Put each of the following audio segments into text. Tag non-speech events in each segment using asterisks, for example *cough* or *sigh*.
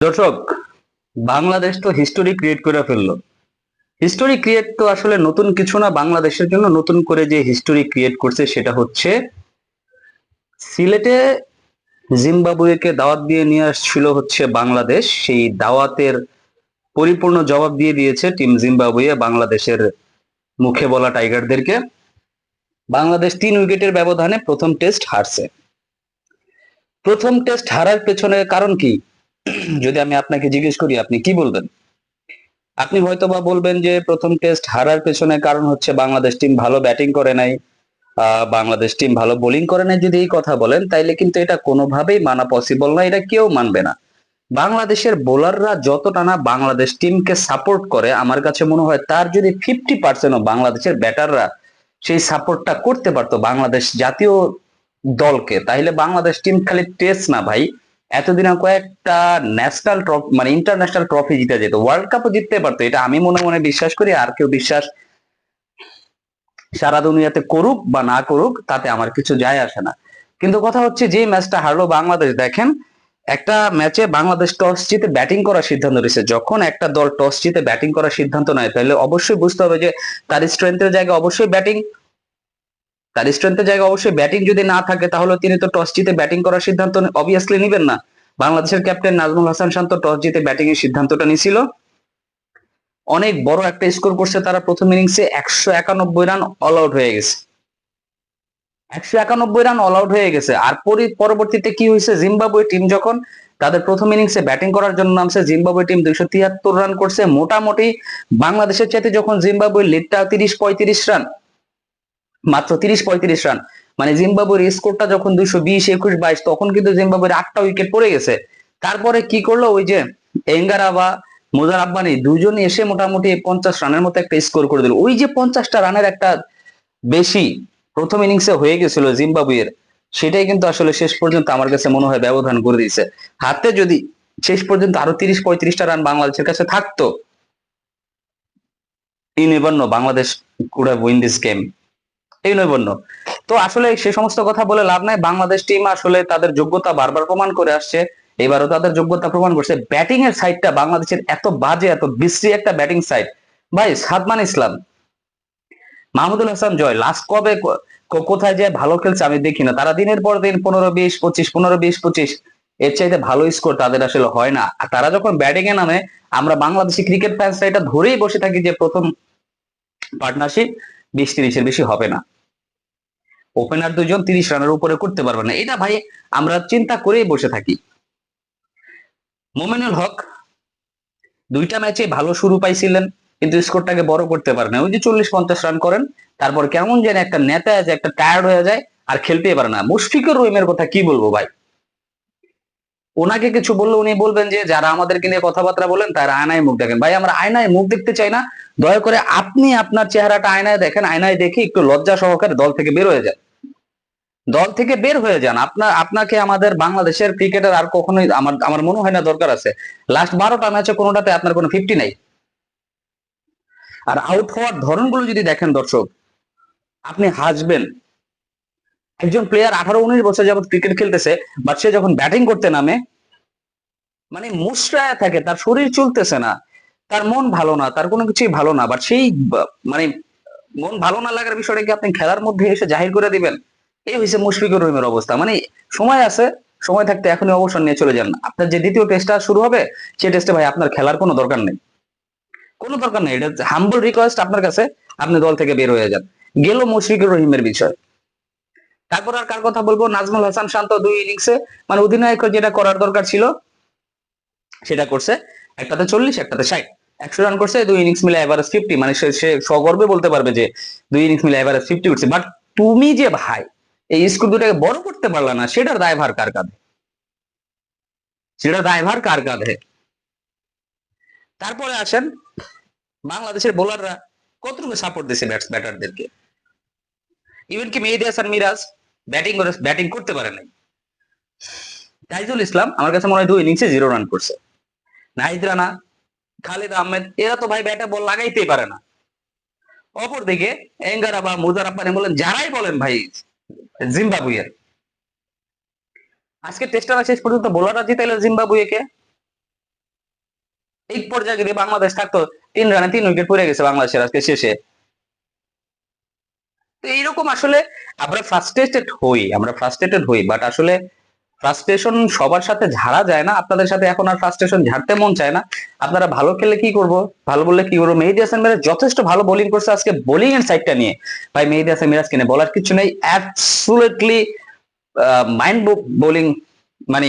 দর্শক, বাংলাদেশ তো history create করে ফেলল। হিস্টোরি ক্রিয়েট তো আসলে নতুন কিছু না, বাংলাদেশের জন্য নতুন করে যে হিস্টোরি ক্রিয়েট করছে সেটা হচ্ছে, সিলেটে জিম্বাবুয়েকে দাওয়াত দিয়ে নিয়ে আসছিল হচ্ছে বাংলাদেশ। সেই দাওয়াতের পরিপূর্ণ জবাব দিয়ে দিয়েছে টিম জিম্বাবুয়ে বাংলাদেশের মুখে বলা টাইগারদেরকে বাংলাদেশ তিন উইকেটের ব্যবধানে প্রথম টেস্ট হারছে। প্রথম টেস্ট হারার পেছনে কারণ কি? *clears throat* যদি আমি আপনাকে জিজ্ঞেস করি, আপনি কি বলবেন? আপনি হয়তো বা বলবেন যে, প্রথম টেস্ট হারার পেছনে কারণ হচ্ছে বাংলাদেশ টিম ভালো ব্যাটিং করে নাই। বাংলাদেশ টিম ভালো বোলিং করে নাই যদি এই কথা বলেন, তাইলে কিন্তু এটা কোনোভাবেই মানা পসিবল না, এটা কেউ মানবে না। বাংলাদেশের বোলাররা যতটা না বাংলাদেশ টিমকে সাপোর্ট করে, আমার কাছে মনে হয় তার যদি ফিফটি পার্সেন্টও বাংলাদেশের ব্যাটাররা সেই সাপোর্টটা করতে পারতো বাংলাদেশ জাতীয় দলকে তাহলে বাংলাদেশ টিম খালি টেস্ট না ভাই। এতদিনে কয়েকটা ন্যাশনাল ট্রফি মানে ইন্টারন্যাশনাল ট্রফি জিতে যেত। ওয়ার্ল্ড কাপও জিততে পারতো, এটা আমি মনে মনে বিশ্বাস করি, আর কেউ বিশ্বাস সারা দুনিয়াতে করুক বা না করুক, তাতে আমার কিছু যায় আসে না। কিন্তু কথা হচ্ছে, যে ম্যাচটা হারলো বাংলাদেশ, দেখেন, একটা ম্যাচে বাংলাদেশ টস জিতে ব্যাটিং করার সিদ্ধান্ত নিয়েছে। যখন একটা দল টস জিতে ব্যাটিং করার সিদ্ধান্ত নেয়, তাহলে অবশ্যই বুঝতে হবে যে তার স্ট্রেংথের জায়গায় অবশ্যই ব্যাটিং তার স্ট্রেংথের জায়গায় অবশ্যই ব্যাটিং যদি না থাকে, তাহলে তিনি তো টস জিতে ব্যাটিং করার সিদ্ধান্ত অবভিয়াসলি নেবেন না। বাংলাদেশের ক্যাপ্টেন নাজমুল হাসান শান্ত টস জিতে ব্যাটিং এর সিদ্ধান্তটা নিছিল। অনেক বড় একটা স্কোর করছে তারা প্রথম ইনিংসে একশো একানব্বই রান অল আউট হয়ে গেছে। একশো একানব্বই রান অল আউট হয়ে গেছে। আর পরি- পরবর্তীতে কি হয়েছে? জিম্বাবুয়ে টিম যখন তাদের প্রথম ইনিংসে ব্যাটিং করার জন্য নামছে, জিম্বাবুয়ে টিম দুইশো তিয়াত্তর রান করছে। মোটামুটি বাংলাদেশের চাইতে যখন জিম্বাবুয়ে লিডটা তিরিশ পঁয়ত্রিশ রান মাত্র তিরিশ পঁয়ত্রিশ রান। মানে জিম্বাবুয়ের স্কোরটা যখন দুইশো বিশ, একুশ, বাইশ, তখন কিন্তু জিম্বাবুয়ের আটটা উইকেট পড়ে গেছে। তারপরে কি করল? ওই যে এঙ্গারা বা মোজার আব্বানি দুজন এসে মোটামুটি পঞ্চাশ রানের মতো একটা স্কোর করে দিল। ওই যে পঞ্চাশটা রানের একটা বেশি প্রথম ইনিংসে হয়ে গেছিল জিম্বাবুয়ের, সেটাই কিন্তু আসলে শেষ পর্যন্ত আমার কাছে মনে হয় ব্যবধান করে দিয়েছে। হাতে যদি শেষ পর্যন্ত আরও তিরিশ পঁয়ত্রিশটা রান বাংলাদেশের কাছে থাকতো in never Bangladesh could win this game. এই নৈবন্য। তো আসলে সে সমস্ত কথা বলে লাভ নাই। বাংলাদেশ টিম আসলে তাদের যোগ্যতা বারবার প্রমাণ করে আসছে। এবারও তাদের যোগ্যতা প্রমাণ করছে। ব্যাটিং এর সাইডটা বাংলাদেশের এত বাজে, এত বিশ্রী একটা ব্যাটিং সাইড ভাই, সাদমান ইসলাম, মাহমুদুল হাসান জয় লাস্ট কবে কোথায় যে ভালো খেলছে আমি দেখি না। তারা দিনের পর দিন পনেরো বিশ, পঁচিশ, পনেরো বিশ, পঁচিশ, এর চাইতে ভালো স্কোর তাদের আসলে হয় না। আর তারা যখন ব্যাটিং এ নামে, আমরা বাংলাদেশি ক্রিকেট ফ্যান্সরা এটা ধরেই বসে থাকি যে প্রথম পার্টনারশিপ বিশ তিরিশের বেশি হবে না। ওপেনার দুজন তিরিশ রানের উপরে করতে পারবে না। এটা ভাই আমরা চিন্তা করেই বসে থাকি। মোমেনুল হক দুইটা ম্যাচে ভালো শুরু পাইছিলেন, কিন্তু স্কোরটাকে বড় করতে পারে না ওই যে চল্লিশ পঞ্চাশ রান করেন, তারপর কেমন যেন একটা নেতা আছে, একটা টায়ার্ড হয়ে যায়, আর খেলতেই পারে না। মুশফিকুর রহিমের কথা কি বলব ভাই? ওনাকে কিছু বললে উনি বলবেন যে, যারা আমাদেরকে নিয়ে কথাবার্তা বলেন, তারা আয়নায় মুখ দেখেন। ভাই, আমরা আয়নায় মুখ দেখতে চাই না। দয়া করে আপনি আপনার চেহারাটা আয়নায় দেখেন, আয়নায় দেখে একটু লজ্জা সহকারে দল থেকে বের হয়ে যান। দল থেকে বের হয়ে যান। আপনার, আপনাকে আমাদের বাংলাদেশের ক্রিকেটার আর কখনোই আমার আমার মনে হয় না দরকার আছে। লাস্ট বারোটা ম্যাচে কোনোটাতে আপনার কোনো ফিফটি নাই। আর আউট হওয়ার ধরনগুলো যদি দেখেন দর্শক, আপনি হাসবেন। একজন প্লেয়ার আঠারো, উনিশ বছর যাবত ক্রিকেট খেলতেছে বাট সে যখন ব্যাটিং করতে নামে মানে মুশরায় থাকে, তার শরীর চলতেছে না, তার মন ভালো না, তার কোনো কিছুই ভালো না বাট সেই মানে মন ভালো না লাগার বিষয়টা কি আপনি খেলার মধ্যে এসে জাহির করে দিবেন? এই হয়েছে মুশফিকুর রহিমের অবস্থা। মানে সময় আছে, সময় থাকতে এখনই অবসর নিয়ে চলে যান। আপনার যে দ্বিতীয় টেস্টটা শুরু হবে সেই টেস্টে ভাই আপনার খেলার কোনো দরকার নেই। কোনো দরকার নেই, এটা হাম্বল রিকোয়েস্ট আপনার কাছে, আপনি দল থেকে বের হয়ে যান। গেল মুশফিকুর রহিমের বিষয়। তারপর আর কার কথা বলব? নাজমুল হাসান শান্ত দুই ইনিংসে মানে অধিনায়ক যেটা করার দরকার ছিল, সেটা করছে। একটাতে চল্লিশ, একটাতে ষাট। একশো রান করছে, দুই ইনিংস মিলে এভারেজ ফিফটি মানে সে সগর্বে বলতে পারবে যে দুই ইনিংস মিলে এভারেজ ফিফটি উঠছে। বাট তুমি যে ভাই, এই স্কুল দুটাকে বড় করতে পারলা না, সেটার দায়ভার কার কাঁধে? সেটার দায়ভার কার কাঁধে? তারপরে আসেন বাংলাদেশের বোলাররা কতটুকু সাপোর্ট দিছে ব্যাটারদেরকে ইভেন কি মেহেদি হাসান মিরাজ ব্যাটিং করে, ব্যাটিং করতে পারে নাই। তাইজুল ইসলাম আমার কাছে মনে হয় দুই ইনিংসে জিরো রান করছে। নাহিদ রানা, খালিদ আহমেদ, এরা তো ভাই ব্যাটে বল লাগাইতেই পারে না। অপরদিকে এঙ্গারা বা মুজার আব্বানি বলেন, যারাই বলেন ভাই, জিম্বাবুয়ের। আজকে টেস্টারা শেষ পর্যন্ত বোলাররা জিতাইলো জিম্বাবুয়েকে। এই পর্যায়ে যদি বাংলাদেশ থাকতো, তিন রানে তিন উইকেট পড়ে গেছে বাংলাদেশের আজকে শেষে। তো এইরকম আসলে আমরা ফ্রাস্ট্রেটেড হই, আমরা ফ্রাস্ট্রেটেড হই বাট আসলে ফ্রাস্ট্রেশন সবার সাথে ঝাড়া যায় না। আপনাদের সাথে এখন আর ফ্রাস্ট্রেশন ঝাড়তে মন চায় না। আপনারা ভালো খেলে কি করব? ভালো বললে কি করব? মেহেদি হাসান মিরাজ যথেষ্ট ভালো বোলিং করছে আজকে বোলিং এর সাইডটা নিয়ে। ভাই, মেহেদি হাসান মিরাজ কিনে বলার কিছু নেই। অ্যাবসুলেটলি মাইন্ড বোলিং মানে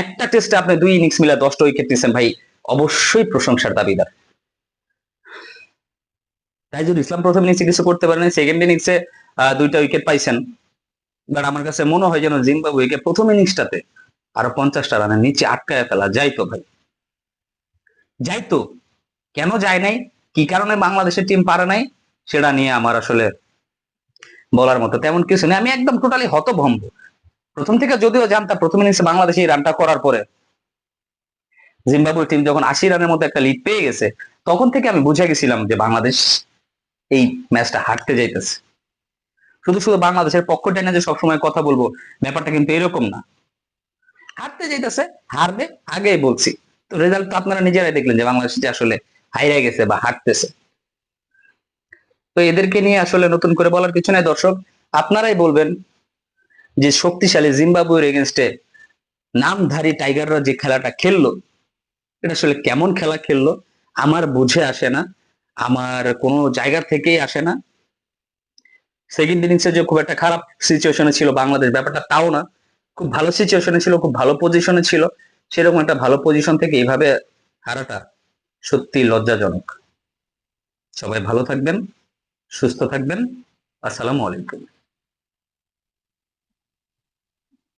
একটা টেস্টে আপনি দুই ইনিংস মিলে দশটা উইকেট নিয়েছেন ভাই। অবশ্যই প্রশংসার দাবিদার। তাইজুল ইসলাম প্রথম ইনিংসে কিছু করতে পারেন সেকেন্ড ইনিংসে দুইটা উইকেট পাইছেন। বাট আমার কাছে মনে হয় যেন জিম্বাবুয়েকে প্রথম ইনিংসটাতে আরও পঞ্চাশটা রানের নিচে আটকায় ফেলা। যাইতো ভাই। যাইতো কেন যায় নাই? কি কারণে বাংলাদেশের টিম পারে নাই? সেটা নিয়ে আমার আসলে বলার মতো তেমন কিছু নেই। আমি একদম টোটালি হতভম্ব। প্রথম থেকে যদিও জানতাম, প্রথম ইনিংসে বাংলাদেশ এই রানটা করার পরে জিম্বাবুয়ে টিম যখন আশি রানের মতো একটা লিড পেয়ে গেছে, তখন থেকে আমি বুঝে গেছিলাম যে বাংলাদেশ এই ম্যাচটা হারতে যাইতেছে। শুধু শুধু বাংলাদেশের পক্ষ টেনে যে সবসময় কথা বলব, ব্যাপারটা কিন্তু এরকম না। হারতে যাইতেছে, হারবে, আগেই বলছি। তো রেজাল্ট তো আপনারা নিজেরাই দেখলেন যে বাংলাদেশ যে আসলে হাইরে গেছে বা হারতেছে। তো এদেরকে নিয়ে আসলে নতুন করে বলার কিছু নাই, দর্শক। আপনারাই বলবেন যে শক্তিশালী জিম্বাবুয়ের এগেনস্টে নামধারী টাইগাররা যে খেলাটা খেললো, এটা আসলে কেমন খেলা খেললো, আমার বুঝে আসে না। আমার কোনো জায়গা থেকেই আসে না। সেকেন্ড ইনিংসে যে খুব একটা খারাপ সিচুয়েশনে ছিল বাংলাদেশ, ব্যাপারটা তাও না। খুব ভালো সিচুয়েশনে ছিল, খুব ভালো পজিশনে ছিল। সেরকম একটা ভালো পজিশন থেকে এইভাবে হারাটা সত্যি লজ্জাজনক। সবাই ভালো থাকবেন, সুস্থ থাকবেন। আসসালামু আলাইকুম।